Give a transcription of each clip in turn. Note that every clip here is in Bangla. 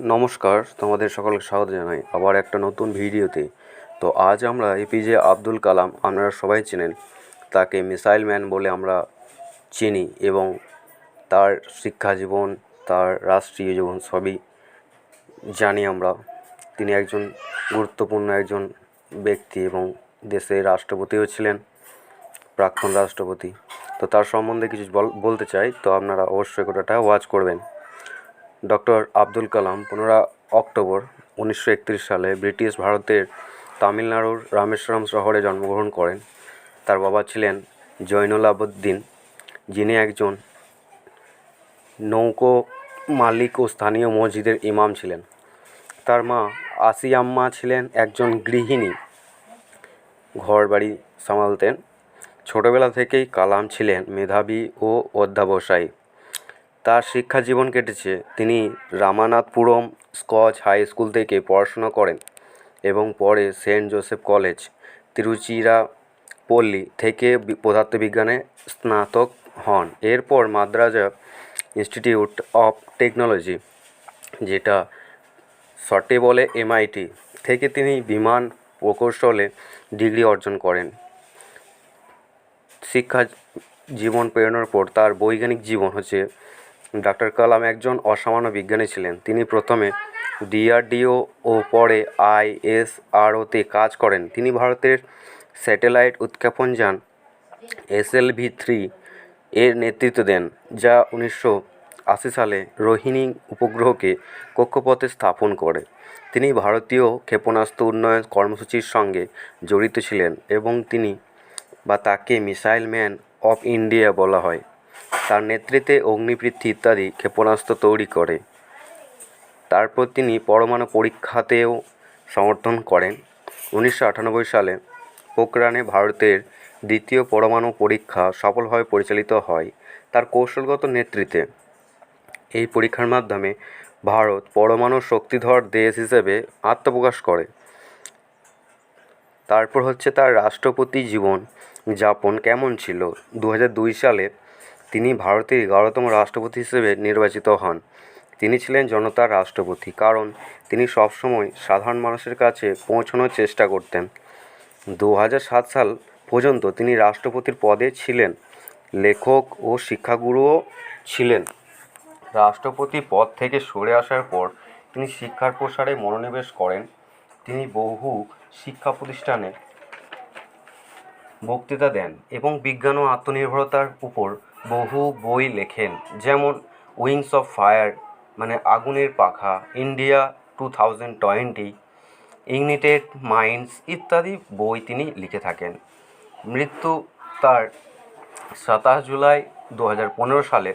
নমস্কার, তোমাদের সকলকে স্বাগত জানাই আবার একটা নতুন ভিডিওতে। তো আজ আমরা এপিজে আব্দুল কালাম, আপনারা সবাই চেনেন, তাকে মিসাইল ম্যান বলে আমরা চিনি এবং তার শিক্ষা জীবন, তার রাষ্ট্রীয় জীবন সবই জানি আমরা। তিনি একজন গুরুত্বপূর্ণ একজন ব্যক্তি এবং দেশের রাষ্ট্রপতিও ছিলেন, প্রাক্তন রাষ্ট্রপতি। তো তার সম্বন্ধে কিছু বল- বলতে চাই, তো আপনারা অবশ্যই ওটা ওয়াচ করবেন। ডক্টর আব্দুল কালাম পনেরো অক্টোবর উনিশশো একত্রিশ সালে ব্রিটিশ ভারতের তামিলনাড়ুর রামেশ্বরম শহরে জন্মগ্রহণ করেন। তার বাবা ছিলেন জৈনুল আবদ্দিন, যিনি একজন নৌকো মালিক ও স্থানীয় মসজিদের ইমাম ছিলেন। তার মা আসিয়াম্মা ছিলেন একজন গৃহিণী। ঘর বাড়ি সামালতেন। ছোটবেলা থেকেই কালাম ছিলেন মেধাবী ও অধ্যাবসায়ী। তার শিক্ষা জীবন কেটেছে। তিনি রামানাথপুরম স্কচ হাই স্কুল থেকে পড়াশোনা করেন এবং পরে সেন্ট জোসেফ কলেজ, তিরুচিরাপল্লী থেকে পদার্থবিজ্ঞানে স্নাতক হন। এরপর মাদ্রাজা ইনস্টিটিউট অফ টেকনোলজি, যেটা শর্টে বলে এমআইটি, থেকে তিনি বিমান প্রকৌশলে ডিগ্রি অর্জন করেন। শিক্ষা জীবন পেরোনোর পর তার বৈজ্ঞানিক জীবন হচ্ছে ডক্টর কালাম একজন অসামান্য বিজ্ঞানী ছিলেন। তিনি প্রথমে ডিআরডিও ও পরে আইএসআরওতে কাজ করেন। তিনি ভারতের স্যাটেলাইট উৎক্ষেপণ যান এসএলভি থ্রি এর নেতৃত্ব দেন, যা উনিশশো আশি সালে রোহিণী উপগ্রহকে কক্ষপথে স্থাপন করে। তিনি ভারতীয় ক্ষেপণাস্ত্র উন্নয়ন কর্মসূচির সঙ্গে জড়িত ছিলেন এবং তিনি বা তাকে মিসাইল ম্যান অফ ইন্ডিয়া বলা হয়। তার নেতৃত্বে অগ্নিপৃথ্বী ইত্যাদি ক্ষেপণাস্ত্র তৈরি করে। তারপর তিনি পরমাণু পরীক্ষাতেও সমর্থন করেন। উনিশশো আটানব্বই সালে পোখরানে ভারতের দ্বিতীয় পরমাণু পরীক্ষা সফলভাবে পরিচালিত হয় তার কৌশলগত নেতৃত্বে। এই পরীক্ষার মাধ্যমে ভারত পরমাণু শক্তিধর দেশ হিসেবে আত্মপ্রকাশ করে। তারপর হচ্ছে তার রাষ্ট্রপতি জীবন যাপন কেমন ছিল? দু সালে তিনি ভারতের এগারোতম রাষ্ট্রপতি হিসেবে নির্বাচিত হন। তিনি ছিলেন জনতার রাষ্ট্রপতি, কারণ তিনি সবসময় সাধারণ মানুষের কাছে পৌঁছানোর চেষ্টা করতেন। দু হাজার সাত সাল পর্যন্ত তিনি রাষ্ট্রপতির পদে ছিলেন, লেখক ও শিক্ষাগুরুও ছিলেন। রাষ্ট্রপতি পদ থেকে সরে আসার পর তিনি শিক্ষার প্রসারে মনোনিবেশ করেন। তিনি বহু শিক্ষা প্রতিষ্ঠানে বক্তৃতা দেন এবং বিজ্ঞান ও আত্মনির্ভরতার উপর বহু বই লেখেন, যেমন উইংস অফ ফায়ার মানে আগুনের পাখা, India two thousand twenty, ignited minds ইত্যাদি বই তিনি লিখে থাকেন। মৃত্যু তার সাতাশ জুলাই দু হাজার পনেরো সালে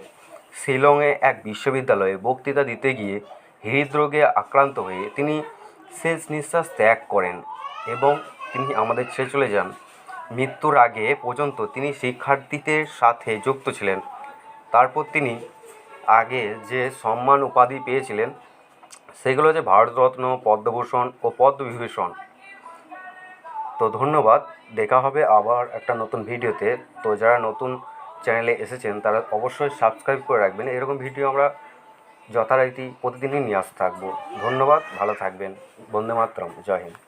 শিলংয়ে এক বিশ্ববিদ্যালয়ে বক্তৃতা দিতে গিয়ে হৃদরোগে আক্রান্ত হয়ে তিনি শেষ নিঃশ্বাস ত্যাগ করেন এবং তিনি আমাদের ছেড়ে চলে যান। মৃত্যুর আগে পর্যন্ত তিনি শিক্ষার্থীদের সাথে যুক্ত ছিলেন। তারপর তিনি আগে যে সম্মান উপাধি পেয়েছিলেন, সেগুলো হচ্ছে ভারতরত্ন, পদ্মভূষণ ও পদ্মবিভূষণ। তো ধন্যবাদ, দেখা হবে আবার একটা নতুন ভিডিওতে। তো যারা নতুন চ্যানেলে এসেছেন, তারা অবশ্যই সাবস্ক্রাইব করে রাখবেন। এরকম ভিডিও আমরা যথারীতি প্রতিদিনই নিয়ে আসতে থাকব। ধন্যবাদ, ভালো থাকবেন। বন্দে মাতরম, জয় হিন্দ।